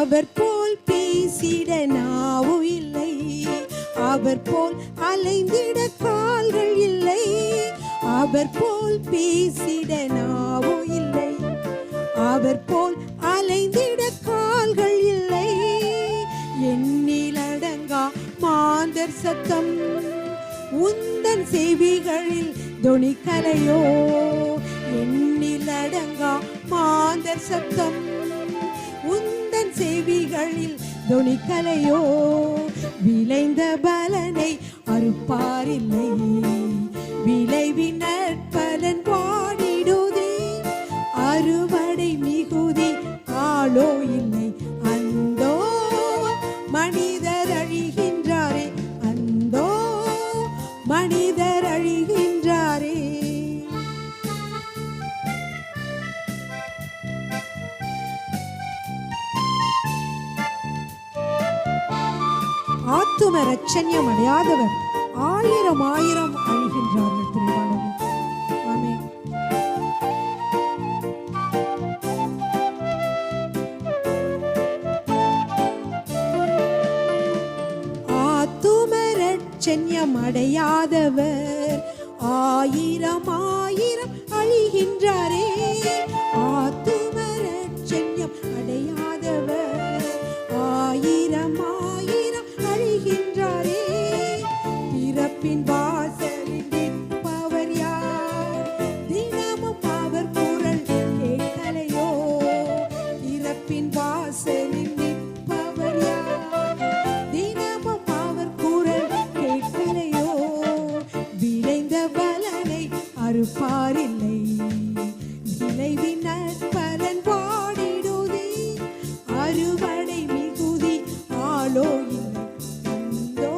அவர் போல் பேசிட நாவு இல்லை. அவர் போல் அலைந்திட கால்கள் இல்லை. அவர் போல் பேசிட நாவு இல்லை. அவர் போல் அலைந்திட கால்கள் இல்லை. எண்ணிலடங்கா மாந்தர் சத்தம். உந்தன் செவிகளில் துணி கலையோ. எண்ணிலடங்கா மாந்தர் சத்தம். செவிகளில் தொனிக்கலையோ விளைந்த பலனை அறுப்பாரில்லை. விளைவின் நற்பலன் பாடிடுதே அறுவடை மிகுதி ஆளோ இல்லை. கிறிஸ்துவ ரட்சண்யம் அடையாதவர் ஆயிரம் ஆயிரம் அழிகின்றார்கள் பிரிவானவர் ஆமென். அடையாதவர் ஆயிரம் ஆயிரம் அழிகின்றாரே. ஆத்துமரட்சண்யம் அடையாதவர் ஆயிரம் ஆயிரம் மறுப்பாரில்லை. அறுப்பாரில்லை விளைவின் நற்பலன் பாடிடுதே. அறுவடை மிகுதி ஆளோ இல்லை அந்தோ